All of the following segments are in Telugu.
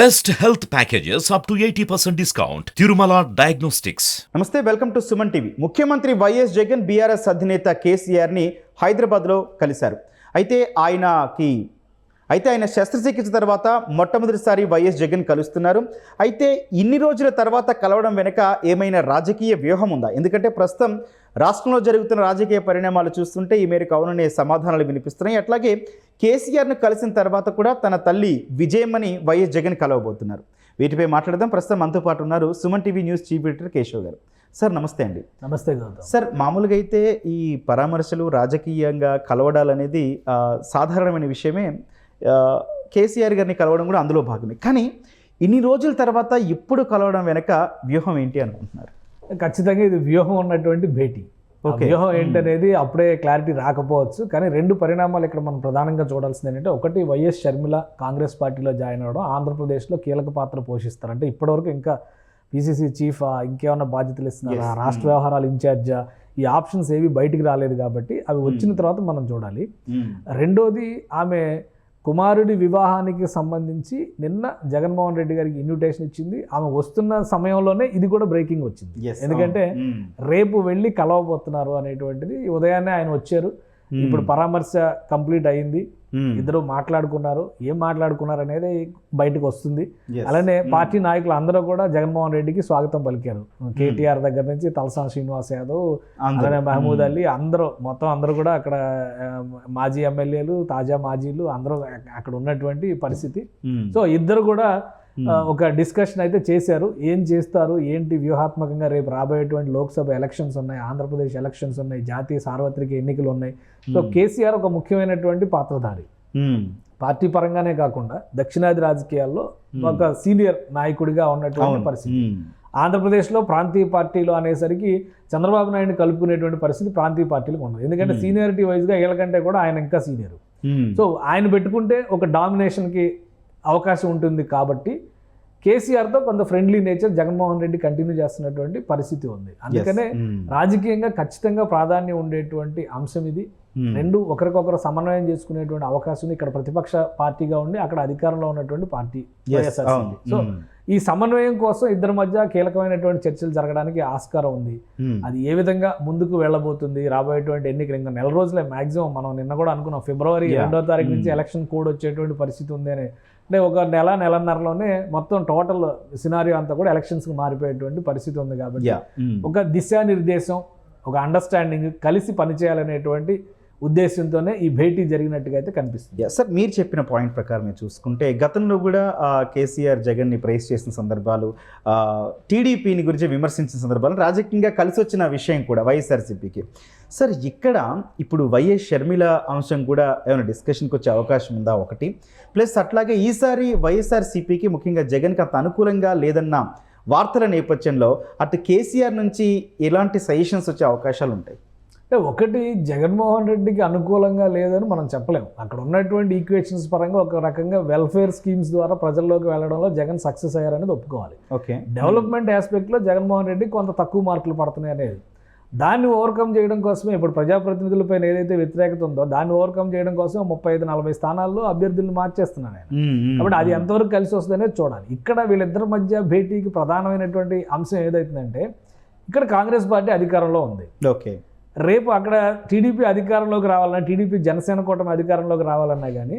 Best health packages up to eighty percent discount Tirumala diagnostics నమస్తే వెల్కమ్ టు సుమన్ టీవీ. ముఖ్యమంత్రి వైఎస్ జగన్ బీఆర్ఎస్ అధినేత కేసీఆర్ని హైదరాబాద్లో కలిశారు. అయితే ఆయనకి అయితే ఆయన శస్త్రచికిత్స తర్వాత మొట్టమొదటిసారి వైఎస్ జగన్ కలుస్తున్నారు. అయితే ఇన్ని రోజుల తర్వాత కలవడం వెనుక ఏమైనా రాజకీయ వ్యూహం ఉందా? ఎందుకంటే ప్రస్తుతం రాష్ట్రంలో జరుగుతున్న రాజకీయ పరిణామాలు చూస్తుంటే ఈ మేరకు అవుననే సమాధానాలు వినిపిస్తున్నాయి. అట్లాగే కేసీఆర్ను కలిసిన తర్వాత కూడా తన తల్లి విజయమ్మని వైఎస్ జగన్ కలవబోతున్నారు. వీటిపై మాట్లాడదాం. ప్రస్తుతం మనతో పాటు ఉన్నారు Suman TV news chief editor Keshav garu. Sir నమస్తే అండి. నమస్తే సార్ మామూలుగా అయితే ఈ పరామర్శలు రాజకీయంగా కలవడాలు అనేది ఆ, సాధారణమైన విషయమే. కేసీఆర్ గారిని కలవడం కూడా అందులో భాగమే. కానీ ఇన్ని రోజుల తర్వాత ఇప్పుడు కలవడం వెనక వ్యూహం ఏంటి అనుకుంటున్నారు? ఖచ్చితంగా ఇది వ్యూహం ఉన్నటువంటి భేటీ. వ్యూహం ఏంటనేది అప్పుడే క్లారిటీ రాకపోవచ్చు. కానీ రెండు పరిణామాలు ఇక్కడ మనం ప్రధానంగా చూడాల్సింది ఏంటంటే ఒకటి వైఎస్ షర్మిల కాంగ్రెస్ పార్టీలో జాయిన్ అవ్వడం ఆంధ్రప్రదేశ్లో కీలక పాత్ర పోషిస్తారు. అంటే ఇప్పటివరకు ఇంకా పిసిసి చీఫ్ ఇంకేమైనా బాధ్యతలు ఇస్తున్నారా. రాష్ట్ర వ్యవహారాలు ఇన్ఛార్జా ఈ ఆప్షన్స్ ఏవి బయటికి రాలేదు కాబట్టి అవి వచ్చిన తర్వాత మనం చూడాలి. రెండోది ఆమె కుమారుడి వివాహానికి సంబంధించి నిన్న జగన్మోహన్ రెడ్డి గారికి ఇన్విటేషన్ ఇచ్చింది. ఆమె వస్తున్న సమయంలోనే ఇది కూడా బ్రేకింగ్ వచ్చింది. ఎందుకంటే. రేపు వెళ్ళి కలవబోతున్నారు అనేటువంటిది. ఉదయాన్నే ఆయన వచ్చారు. ఇప్పుడు పరామర్శ కంప్లీట్ అయింది. ఇద్దరు మాట్లాడుకున్నారు ఏం మాట్లాడుకున్నారు అనేది బయటకు వస్తుంది. అలానే. పార్టీ నాయకులు అందరూ కూడా జగన్మోహన్ రెడ్డికి స్వాగతం పలికారు కేటీఆర్ దగ్గర నుంచి తలసాని శ్రీనివాస్ యాదవ్. అలానే మహమూద్. అలీ అందరూ మొత్తం అందరూ కూడా అక్కడ మాజీ ఎమ్మెల్యేలు తాజా మాజీలు అందరూ అక్కడ ఉన్నటువంటి పరిస్థితి. సో ఇద్దరు కూడా ఒక డిస్కషన్ అయితే చేశారు ఏం చేస్తారు ఏంటి వ్యూహాత్మకంగా రేపు రాబోయేటువంటి లోక్సభ ఎలక్షన్స్ ఉన్నాయి ఆంధ్రప్రదేశ్ ఎలక్షన్స్ ఉన్నాయి జాతీయ సార్వత్రిక ఎన్నికలు ఉన్నాయి సో మ్మ్. కేసీఆర్ ఒక ముఖ్యమైనటువంటి పాత్రధారి మ్మ్. పార్టీ పరంగానే కాకుండా దక్షిణాది రాజకీయాల్లో. ఒక సీనియర్ నాయకుడిగా ఉన్నటువంటి. పరిస్థితి. ఆంధ్రప్రదేశ్లో ప్రాంతీయ పార్టీలు అనేసరికి చంద్రబాబు నాయుడు కలుపుకునేటువంటి పరిస్థితి ప్రాంతీయ పార్టీలకు ఉండదు ఎందుకంటే Hmm. సీనియారిటీ వైజ్గా వీళ్ళకంటే కూడా ఆయన ఇంకా సీనియర్. సో ఆయన పెట్టుకుంటే ఒక డామినేషన్కి అవకాశం ఉంటుంది కాబట్టి కేసీఆర్తో కొంత friendly nature Jaganmohan Reddy continue చేస్తున్నటువంటి పరిస్థితి ఉంది అందుకనే. మ్మ్. రాజకీయంగా ఖచ్చితంగా ప్రాధాన్యం ఉండేటువంటి అంశం ఇది. రెండు ఒకరికొకరు సమన్వయం చేసుకునేటువంటి అవకాశం ఇక్కడ ప్రతిపక్ష పార్టీగా ఉండి అక్కడ అధికారంలో ఉన్నటువంటి పార్టీ వైఎస్ఆర్సీపీ. సో మ్మ్. ఈ సమన్వయం కోసం ఇద్దరి మధ్య కీలకమైనటువంటి చర్చలు జరగడానికి ఆస్కారం ఉంది మ్మ్. అది ఏ విధంగా ముందుకు వెళ్ళబోతుంది రాబోయేటువంటి ఎన్నికలు ఇంకా నెల రోజులే మాక్సిమం మనం నిన్న కూడా అనుకున్నాం ఫిబ్రవరి. రెండో తారీఖు నుంచి. ఎలక్షన్ కోడ్ వచ్చేటువంటి పరిస్థితి ఉంది అని అంటే ఒక నెల నెలన్నరలోనే మొత్తం టోటల్ సినారియో అంతా కూడా ఎలక్షన్స్కి మారిపోయేటువంటి పరిస్థితి ఉంది కాబట్టి. ఒక దిశానిర్దేశం ఒక అండర్స్టాండింగ్ కలిసి పనిచేయాలనేటువంటి ఉద్దేశంతోనే ఈ భేటీ జరిగినట్టుగా అయితే కనిపిస్తుంది. సార్ మీరు చెప్పిన పాయింట్ ప్రకారం చూసుకుంటే గతంలో కూడా కేసీఆర్ కేసీఆర్ జగన్ని ప్రైస్ చేసిన సందర్భాలు టీడీపీని గురించి విమర్శించిన సందర్భాలు రాజకీయంగా కలిసి వచ్చిన విషయం కూడా వైఎస్ఆర్సీపీకి. సార్ ఇక్కడ ఇప్పుడు వైఎస్ షర్మిల అంశం కూడా ఏమైనా డిస్కషన్కి వచ్చే అవకాశం ఉందా? ఒకటి. ప్లస్ అట్లాగే ఈసారి వైఎస్ఆర్సీపీకి ముఖ్యంగా జగన్కి అంత అనుకూలంగా లేదన్న వార్తల నేపథ్యంలో అటు కేసీఆర్ నుంచి ఎలాంటి సజెషన్స్ వచ్చే అవకాశాలు ఉంటాయి? అంటే ఒకటి జగన్మోహన్ రెడ్డికి అనుకూలంగా లేదని మనం చెప్పలేం. అక్కడ ఉన్నటువంటి ఈక్వేషన్స్ పరంగా ఒక రకంగా వెల్ఫేర్ స్కీమ్స్ ద్వారా ప్రజల్లోకి వెళ్ళడంలో జగన్ సక్సెస్ అయ్యారనేది ఒప్పుకోవాలి. ఓకే. డెవలప్మెంట్ ఆస్పెక్ట్లో జగన్మోహన్ రెడ్డి కొంత తక్కువ మార్కులు పడుతున్నాయి అనేది. దాన్ని ఓవర్కమ్ చేయడం కోసమే ఇప్పుడు ప్రజాప్రతినిధులపైన ఏదైతే వ్యతిరేకత ఉందో దాన్ని ఓవర్కమ్ చేయడం కోసం ముప్పై ఐదు నలభై స్థానాల్లో అభ్యర్థులను మార్చేస్తున్నాను ఆయన కాబట్టి అది ఎంతవరకు కలిసి వస్తుందనేది చూడాలి. ఇక్కడ వీళ్ళిద్దరి మధ్య భేటీకి ప్రధానమైనటువంటి అంశం ఏదైతుందంటే ఇక్కడ కాంగ్రెస్ పార్టీ అధికారంలో ఉంది. ఓకే. రేపు అక్కడ టీడీపీ అధికారంలోకి రావాలన్నా టీడీపీ జనసేన కూటమి అధికారంలోకి రావాలన్నా కానీ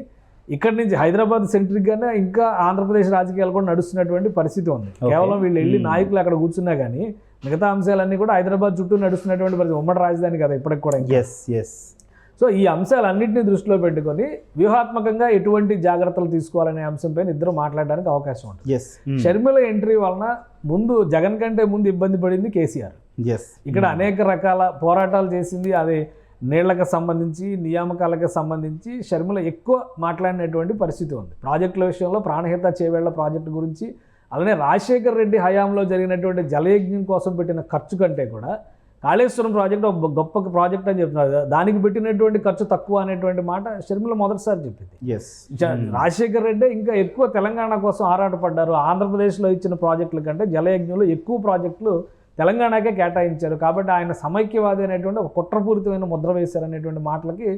ఇక్కడి నుంచి హైదరాబాద్ సెంట్రిక్గానే ఇంకా ఆంధ్రప్రదేశ్ రాజకీయాలు కూడా నడుస్తున్నటువంటి పరిస్థితి ఉంది. కేవలం వీళ్ళు వెళ్ళి. నాయకులు అక్కడ కూర్చున్నా కానీ మిగతా అంశాలన్నీ కూడా హైదరాబాద్ చుట్టూ నడుస్తున్నటువంటి పరిస్థితి. ఉమ్మడి రాజధాని కదా ఇప్పటికి కూడా. ఎస్ ఎస్ సో ఈ అంశాలన్నింటినీ దృష్టిలో పెట్టుకొని వ్యూహాత్మకంగా ఎటువంటి జాగ్రత్తలు తీసుకోవాలనే అంశంపైన ఇద్దరు మాట్లాడడానికి అవకాశం ఉంటుంది. ఎస్ షర్మిల ఎంట్రీ వలన ముందు జగన్ కంటే ముందు ఇబ్బంది పడింది కేసీఆర్. ఇక్కడ అనేక రకాల పోరాటాలు చేసింది. అది నీళ్ళకు సంబంధించి నియామకాలకు సంబంధించి షర్మిల ఎక్కువ మాట్లాడినటువంటి పరిస్థితి ఉంది. ప్రాజెక్టుల విషయంలో ప్రాణహిత చేవేళ్ళ ప్రాజెక్టు గురించి అలానే రాజశేఖర్ రెడ్డి హయాంలో జరిగినటువంటి జలయజ్ఞం కోసం పెట్టిన ఖర్చు కంటే కూడా కాళేశ్వరం ప్రాజెక్ట్ ఒక గొప్ప ప్రాజెక్ట్ అని చెప్తున్నారు. దానికి పెట్టినటువంటి ఖర్చు తక్కువ అనేటువంటి మాట షర్మిల మొదటిసారి చెప్పింది. ఎస్ జ- రాజశేఖర్ రెడ్డి ఇంకా ఎక్కువ తెలంగాణ కోసం ఆరాటపడ్డారు. ఆంధ్రప్రదేశ్లో ఇచ్చిన ప్రాజెక్టుల కంటే జలయజ్ఞంలో ఎక్కువ ప్రాజెక్టులు తెలంగాణకే కేటాయించారు కాబట్టి ఆయన సమైక్యవాది అనేటువంటి ఒక కుట్రపూరితమైన ముద్ర వేశారు అనేటువంటి మాటలకి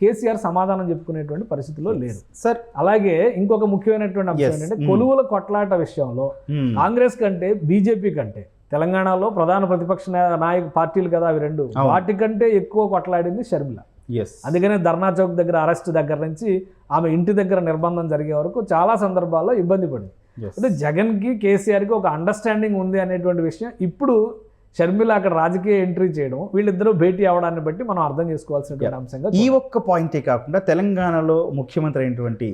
కేసీఆర్ సమాధానం చెప్పుకునేటువంటి పరిస్థితిలో లేరు సార్ అలాగే ఇంకొక ముఖ్యమైనటువంటి అంశం. ఏంటంటే Mm. కొలువుల కొట్లాట విషయంలో మ్మ్. కాంగ్రెస్ కంటే బీజేపీ కంటే తెలంగాణలో ప్రధాన ప్రతిపక్ష నాయక పార్టీలు కదా అవి రెండు అవును. వాటికంటే ఎక్కువ కొట్లాడింది షర్మిల ఎస్ అందుకనే ధర్నా చౌక్ దగ్గర అరెస్ట్ దగ్గర నుంచి ఆమె ఇంటి దగ్గర నిర్బంధం జరిగే వరకు చాలా సందర్భాల్లో ఇబ్బంది పడింది అంటే జగన్కి కేసీఆర్కి ఒక అండర్స్టాండింగ్ ఉంది అనేటువంటి విషయం ఇప్పుడు షర్మిల అక్కడ రాజకీయ ఎంట్రీ చేయడం వీళ్ళిద్దరూ భేటీ అవడాన్ని బట్టి మనం అర్థం చేసుకోవాల్సినటువంటి అంశంగా ఈ ఒక్క పాయింటే కాకుండా తెలంగాణలో ముఖ్యమంత్రి అయినటువంటి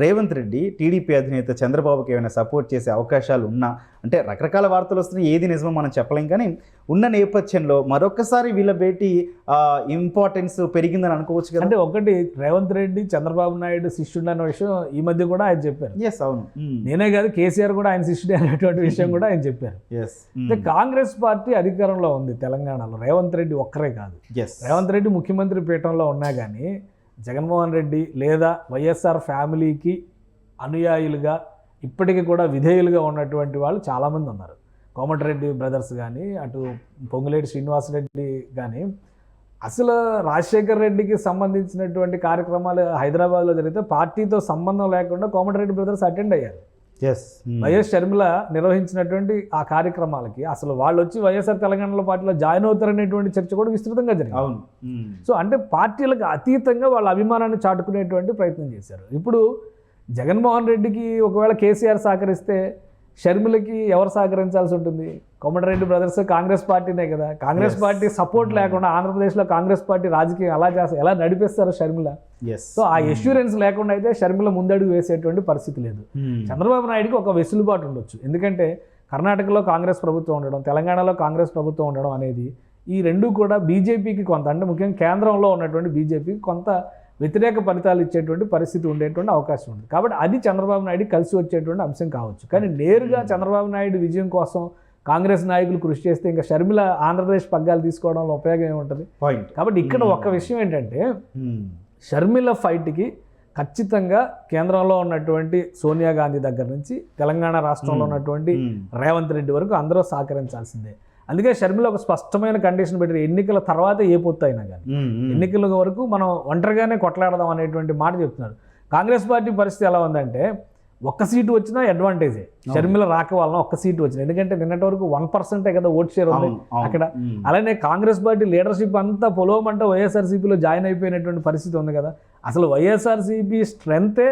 రేవంత్ రెడ్డి టీడీపీ అధినేత చంద్రబాబుకి ఏమైనా సపోర్ట్ చేసే అవకాశాలు ఉన్నా అంటే రకరకాల వార్తలు వస్తున్నాయి ఏది నిజమో మనం చెప్పలేం కానీ ఉన్న నేపథ్యంలో మరొకసారి వీళ్ళ భేటీ ఇంపార్టెన్స్ పెరిగిందని అనుకోవచ్చు కదా? అంటే ఒకటి రేవంత్ రెడ్డి చంద్రబాబు నాయుడు శిష్యుడు అనే విషయం ఈ మధ్య కూడా ఆయన చెప్పారు. ఎస్ అవును. నేనే కాదు కేసీఆర్ కూడా ఆయన శిష్యుడే అనేటువంటి విషయం కూడా ఆయన చెప్పారు. ఎస్ అంటే కాంగ్రెస్ పార్టీ అధికారంలో ఉంది తెలంగాణలో రేవంత్ రెడ్డి ఒక్కరే కాదు. ఎస్ రేవంత్ రెడ్డి ముఖ్యమంత్రి పీఠంలో ఉన్నా కానీ జగన్మోహన్ రెడ్డి లేదా వైఎస్ఆర్ ఫ్యామిలీకి అనుయాయులుగా ఇప్పటికీ కూడా విధేయులుగా ఉన్నటువంటి వాళ్ళు చాలామంది ఉన్నారు. కోమటిరెడ్డి బ్రదర్స్ కానీ అటు పొంగులేటి శ్రీనివాసరెడ్డి కానీ అసలు రాజశేఖర్ రెడ్డికి సంబంధించినటువంటి కార్యక్రమాలు హైదరాబాద్లో జరిగితే పార్టీతో సంబంధం లేకుండా కోమటిరెడ్డి బ్రదర్స్ అటెండ్ అయ్యారు. వైఎస్ షర్మిల నిర్వహించినటువంటి ఆ కార్యక్రమాలకి అసలు వాళ్ళు వచ్చి వైఎస్ఆర్ తెలంగాణలో పార్టీలో జాయిన్ అవుతారనేటువంటి చర్చ కూడా విస్తృతంగా జరిగింది. అవును. మ్మ్. సో అంటే పార్టీలకు అతీతంగా వాళ్ళ అభిమానాన్ని చాటుకునేటువంటి ప్రయత్నం చేశారు. ఇప్పుడు జగన్మోహన్ రెడ్డికి ఒకవేళ కేసీఆర్ సహకరిస్తే షర్మిలకి ఎవరు సహకరించాల్సి ఉంటుంది? కోమటిరెడ్డి బ్రదర్స్ కాంగ్రెస్ పార్టీనే కదా. కాంగ్రెస్. పార్టీ సపోర్ట్ లేకుండా ఆంధ్రప్రదేశ్లో కాంగ్రెస్ పార్టీ రాజకీయం ఎలా చేస్తారు ఎలా నడిపిస్తారు షర్మిల? ఎస్ సో ఆ ఎష్యూరెన్స్ లేకుండా అయితే షర్మిల ముందడుగు వేసేటువంటి పరిస్థితి లేదు. మ్మ్. చంద్రబాబు నాయుడుకి ఒక వెసులుబాటు ఉండొచ్చు. ఎందుకంటే కర్ణాటకలో కాంగ్రెస్ ప్రభుత్వం ఉండడం తెలంగాణలో కాంగ్రెస్ ప్రభుత్వం ఉండడం అనేది ఈ రెండు కూడా బీజేపీకి కొంత అంటే ముఖ్యంగా కేంద్రంలో ఉన్నటువంటి బీజేపీకి కొంత వ్యతిరేక ఫలితాలు ఇచ్చేటువంటి పరిస్థితి ఉండేటువంటి అవకాశం ఉంది. కాబట్టి అది చంద్రబాబు నాయుడు కలిసి వచ్చేటువంటి అంశం కావచ్చు. కానీ నేరుగా చంద్రబాబు నాయుడు విజయం కోసం కాంగ్రెస్ నాయకులు కృషి చేస్తే ఇంకా షర్మిల ఆంధ్రప్రదేశ్ పగ్గాలు తీసుకోవడంలో ఉపయోగం ఏముంటుంది? కాబట్టి ఇక్కడ ఒక్క విషయం ఏంటంటే షర్మిల ఫైట్కి ఖచ్చితంగా కేంద్రంలో ఉన్నటువంటి సోనియా గాంధీ దగ్గర నుంచి తెలంగాణ రాష్ట్రంలో. ఉన్నటువంటి రేవంత్ రెడ్డి వరకు అందరూ సహకరించాల్సిందే. అందుకే షర్మిల ఒక స్పష్టమైన కండిషన్ పెట్టారు. ఎన్నికల తర్వాత ఏ పొత్తు అయినా కానీ. ఎన్నికల వరకు మనం ఒంటరిగానే కొట్లాడదాం అనేటువంటి మాట చెప్తున్నారు. కాంగ్రెస్ పార్టీ పరిస్థితి ఎలా ఉందంటే ఒక్క సీటు వచ్చినా అడ్వాంటేజే షర్మిల రాక వలన ఒక్క సీటు వచ్చింది ఎందుకంటే నిన్నటి వరకు వన్ పర్సెంటే కదా ఓట్ షేర్ ఉంది అక్కడ. అలానే కాంగ్రెస్ పార్టీ లీడర్షిప్ అంతా పొలవమంటే వైఎస్ఆర్సీపీలో జాయిన్ అయిపోయినటువంటి పరిస్థితి ఉంది కదా. అసలు వైఎస్ఆర్సీపీ స్ట్రెంతే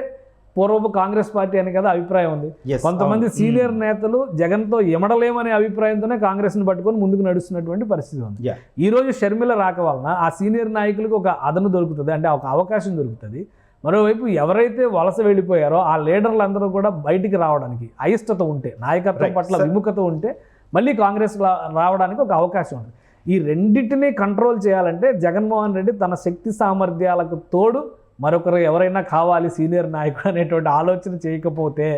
పూర్వపు కాంగ్రెస్ పార్టీ అని కదా అభిప్రాయం ఉంది. కొంతమంది. సీనియర్ నేతలు జగన్తో ఎమడలేమనే అభిప్రాయంతోనే కాంగ్రెస్ని పట్టుకొని ముందుకు నడుస్తున్నటువంటి పరిస్థితి ఉంది. Yeah. ఈ రోజు షర్మిల రాక వలన ఆ సీనియర్ నాయకులకు ఒక అదను దొరుకుతుంది. అంటే ఒక అవకాశం దొరుకుతుంది. మరోవైపు ఎవరైతే వలస వెళ్ళిపోయారో ఆ లీడర్లందరూ కూడా బయటికి రావడానికి అయిష్టత ఉంటే నాయకత్వం పట్ల. విముఖత ఉంటే మళ్ళీ కాంగ్రెస్ రావడానికి ఒక అవకాశం ఉంది ఈ రెండింటినీ కంట్రోల్ చేయాలంటే జగన్మోహన్ రెడ్డి తన శక్తి సామర్థ్యాలకు తోడు మరొకరు ఎవరైనా కావాలి సీనియర్ నాయకుడు అనేటువంటి ఆలోచన చేయకపోతే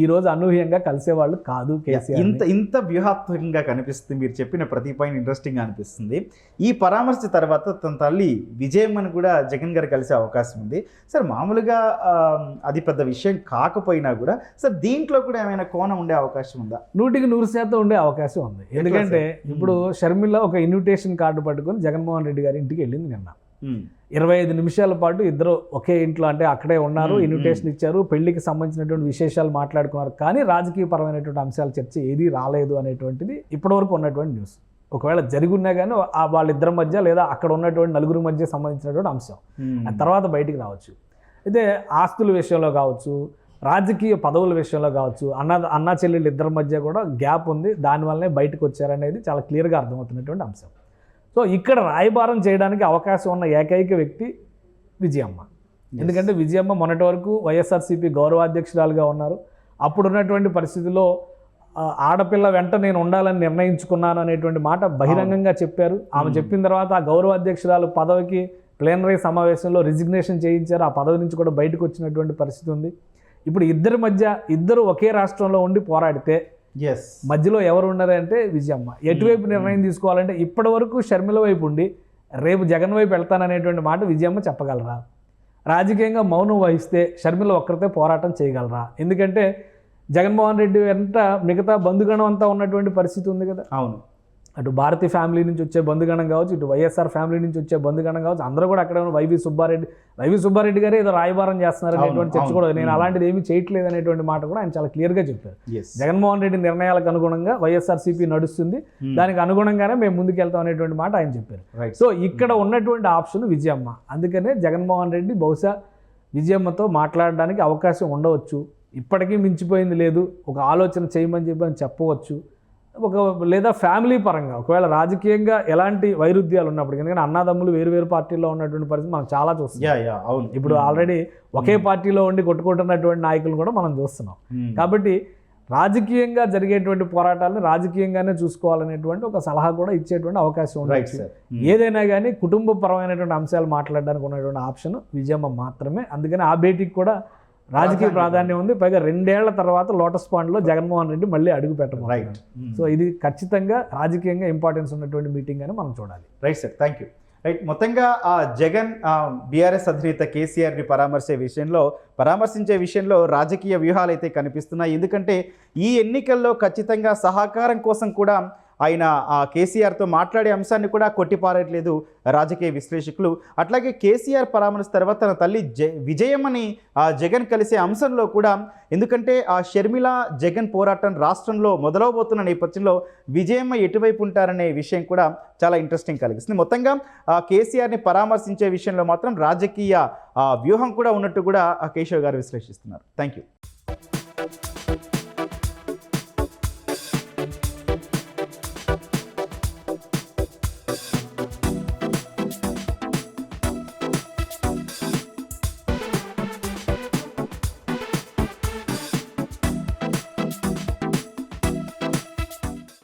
ఈ రోజు అనూహ్యంగా కలిసేవాళ్ళు కాదు కేసీఆర్ ఇంత ఇంత వ్యూహాత్మకంగా కనిపిస్తుంది మీరు చెప్పిన ప్రతి పాయింట్ ఇంట్రెస్టింగ్ అనిపిస్తుంది. ఈ పరామర్శ తర్వాత తన తల్లి విజయమ్మని కూడా జగన్ గారు కలిసే అవకాశం ఉంది. సార్ మామూలుగా అది పెద్ద విషయం కాకపోయినా కూడా సార్ దీంట్లో కూడా ఏమైనా కోణం ఉండే అవకాశం ఉందా? నూటికి నూరు శాతం ఉండే అవకాశం ఉంది. ఎందుకంటే? ఇప్పుడు షర్మిల ఒక ఇన్విటేషన్ కార్డు పట్టుకొని జగన్మోహన్ రెడ్డి గారి ఇంటికి వెళ్ళింది నిన్న. ఇరవై ఐదు నిమిషాల పాటు ఇద్దరు ఒకే ఇంట్లో అంటే అక్కడే ఉన్నారు ఇన్విటేషన్ ఇచ్చారు పెళ్ళికి సంబంధించినటువంటి విశేషాలు మాట్లాడుకున్నారు. కానీ రాజకీయ పరమైనటువంటి అంశాల చర్చ ఏదీ రాలేదు అనేటువంటిది ఇప్పటివరకు ఉన్నటువంటి న్యూస్ ఒకవేళ జరిగి ఉన్నా కానీ ఆ వాళ్ళిద్దరి మధ్య లేదా అక్కడ ఉన్నటువంటి నలుగురి మధ్య సంబంధించినటువంటి అంశం. తర్వాత బయటికి రావచ్చు. అయితే ఆస్తుల విషయంలో కావచ్చు రాజకీయ పదవుల విషయంలో కావచ్చు అన్న అన్న చెల్లెళ్ళు ఇద్దరి మధ్య కూడా గ్యాప్ ఉంది. దానివల్లనే బయటకు వచ్చారనేది చాలా క్లియర్గా అర్థమవుతున్నటువంటి అంశం. సో ఇక్కడ రాయబారం చేయడానికి అవకాశం ఉన్న ఏకైక వ్యక్తి విజయమ్మ. ఎందుకంటే విజయమ్మ మొన్నటి వరకు వైఎస్ఆర్సీపీ గౌరవాధ్యక్షురాలుగా ఉన్నారు. అప్పుడున్నటువంటి పరిస్థితుల్లో ఆ, ఆడపిల్ల వెంట నేను ఉండాలని నిర్ణయించుకున్నాను అనేటువంటి మాట బహిరంగంగా చెప్పారు. ఆమె చెప్పిన తర్వాత ఆ గౌరవాధ్యక్షురాలు పదవికి ప్లేనరీ సమావేశంలో రిజిగ్నేషన్ చేయించారు. ఆ పదవి నుంచి కూడా బయటకు వచ్చినటువంటి పరిస్థితి ఉంది. ఇప్పుడు ఇద్దరి మధ్య ఇద్దరు ఒకే రాష్ట్రంలో ఉండి పోరాడితే మధ్యలో ఎవరు ఉన్నారు అంటే విజయమ్మ. ఎటువైపు నిర్ణయం తీసుకోవాలంటే ఇప్పటి వరకు షర్మిల వైపు ఉండి రేపు జగన్ వైపు వెళ్తాననేటువంటి మాట విజయమ్మ చెప్పగలరా? రాజకీయంగా మౌనం వహిస్తే షర్మిల ఒక్కరితే పోరాటం చేయగలరా? ఎందుకంటే జగన్మోహన్ రెడ్డి వెంట మిగతా బంధుగణం అంతా ఉన్నటువంటి పరిస్థితి ఉంది కదా. అవును. అటు భారతి ఫ్యామిలీ నుంచి వచ్చే బంధుగణం కావచ్చు ఇటు వైఎస్ఆర్ ఫ్యామిలీ నుంచి వచ్చే బంధుగణం కావచ్చు అందరూ కూడా అక్కడ ఉన్న వైవి సుబ్బారెడ్డి వైవి సుబ్బారెడ్డి గారే ఏదో రాయబారం చేస్తున్నారు అనేటువంటి చర్చ. కూడా నేను అలాంటిది ఏమీ చేయట్లేదు అనేటువంటి మాట కూడా ఆయన చాలా క్లియర్గా చెప్పారు. జగన్మోహన్ రెడ్డి నిర్ణయాలకు అనుగుణంగా వైఎస్ఆర్సీపీ నడుస్తుంది. దానికి అనుగుణంగానే మేము ముందుకెళ్తాం అనేటువంటి మాట ఆయన చెప్పారు. సో ఇక్కడ ఉన్నటువంటి ఆప్షన్ విజయమ్మ. అందుకనే జగన్మోహన్ రెడ్డి బహుశా విజయమ్మతో మాట్లాడడానికి అవకాశం ఉండవచ్చు. ఇప్పటికీ మించిపోయింది లేదు. ఒక ఆలోచన చేయమని చెప్పి అని చెప్పవచ్చు. ఒక లేదా ఫ్యామిలీ పరంగా ఒకవేళ రాజకీయంగా ఎలాంటి వైరుధ్యాలు ఉన్నప్పుడు ఎందుకంటే అన్నదమ్ములు వేరు వేరు పార్టీల్లో ఉన్నటువంటి పరిస్థితి మనం చాలా చూస్తున్నాం. అవును. ఇప్పుడు ఆల్రెడీ ఒకే పార్టీలో ఉండి కొట్టుకుంటున్నటువంటి నాయకులు కూడా మనం చూస్తున్నాం. కాబట్టి రాజకీయంగా జరిగేటువంటి పోరాటాలను రాజకీయంగానే చూసుకోవాలనేటువంటి ఒక సలహా కూడా ఇచ్చేటువంటి అవకాశం ఉండొచ్చు ఏదైనా కానీ కుటుంబపరమైనటువంటి అంశాలు మాట్లాడడానికి ఉన్నటువంటి ఆప్షన్ విజయమ్మ మాత్రమే. అందుకని ఆ భేటీకి కూడా రాజకీయ. ప్రాధాన్యం ఉంది. పైగా రెండేళ్ళ తర్వాత లోటస్ పాండ్లో జగన్మోహన్ రెడ్డి మళ్ళీ అడుగు రైట్ పెట్టబోతున్నారు సో ఇది ఖచ్చితంగా రాజకీయంగా ఇంపార్టెన్స్ ఉన్నటువంటి మీటింగ్ అని మనం చూడాలి. Right sir thank you right మొత్తంగా ఆ జగన్ బీఆర్ఎస్ అధినేత కేసీఆర్ని పరామర్శే విషయంలో పరామర్శించే విషయంలో రాజకీయ వ్యూహాలు అయితే కనిపిస్తున్నాయి. ఎందుకంటే ఈ ఎన్నికల్లో ఖచ్చితంగా సహకారం కోసం కూడా ఆయన ఆ కేసీఆర్తో మాట్లాడే అంశాన్ని కూడా కొట్టిపారట్లేదు రాజకీయ విశ్లేషకులు. అట్లాగే కేసీఆర్ పరామర్శ తర్వాత తన తల్లి జ విజయమ్మని ఆ జగన్ కలిసే అంశంలో కూడా ఎందుకంటే ఆ షర్మిల జగన్ పోరాటం రాష్ట్రంలో మొదలవబోతున్న నేపథ్యంలో విజయమ్మ ఎటువైపు ఉంటారనే విషయం కూడా చాలా ఇంట్రెస్టింగ్ కలిగిస్తుంది. మొత్తంగా ఆ కేసీఆర్ని పరామర్శించే విషయంలో మాత్రం రాజకీయ వ్యూహం కూడా ఉన్నట్టు కూడా ఆ కేశవ్ గారు విశ్లేషిస్తున్నారు. Thank you